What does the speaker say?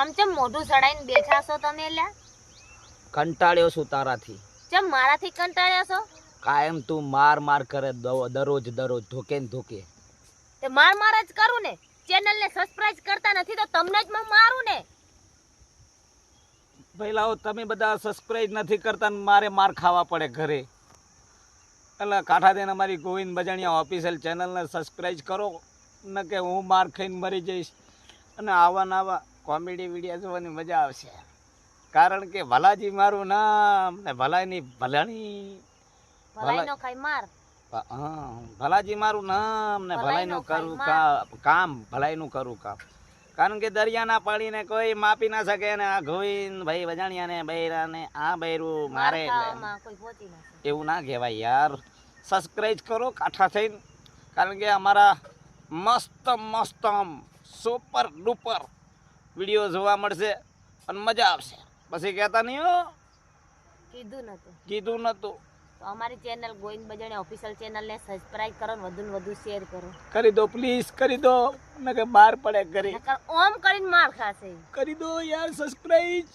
આમ ચમ મોઢું સડાઈને બેઠા છો તમે લ્યા? કંટાળ્યો છું તારાથી. ચમ મારાથી કંટાળ્યા છો? કાયમ તું માર માર કરે દરરોજ દરરોજ ધોકે ને ધોકે. તે માર માર જ કરું ને. ચેનલ ને સબસ્ક્રાઇબ કરતા નથી તો તમને જ હું મારું ને. પહેલા તમે બધા સબસ્ક્રાઇબ નથી કરતા ને મારે માર ખાવા પડે ઘરે. એટલે કાંઠા દેને અમારી ગોવિંદ બજાણિયા ઓફિશિયલ ચેનલને સબસ્ક્રાઇબ કરો. ન કે હું માર ખાઈને મરી જઈશ. અને આવા ને આવા કોમેડી વીડિયો જોવાની મજા આવશે. કારણ કે ભલાજી મારું નામ ને ભલાઈની ભલાણી. ભલાઈ નો માર ભલાજી મારું નામ ને ભલાઈનું કરું કામ ભલાઈનું કરું કામ. કારણ કે દરિયાના પાણીને કોઈ માપી ના શકે ને આ ગોવિંદ ભાઈ વજાણિયાને બૈરાને આ બૈરું મારે એટલે ખાવામાં કોઈ પહોંચી ના શકે. એવું ના કહેવાય યાર. સબસ્ક્રાઈબ કરો કાઠા થઈને. કારણ કે અમારા મસ્ત મસ્ત સુપર ડુપર વીડિયો જોવા મળશે અને મજા આવશે. પછી કહેતા નહીં હો. કીધું નતું. કીધું નતું. તો અમારી channel Govind Bajani official channel ને સબસ્ક્રાઇબ કરો ને વધુ ને વધુ શેર કરો. કરી દો પ્લીઝ કરી દો. મને કે બહાર પડે કરી નકર ઓમ કરીને માર ખાશે. કરી દો યાર સબસ્ક્રાઇબ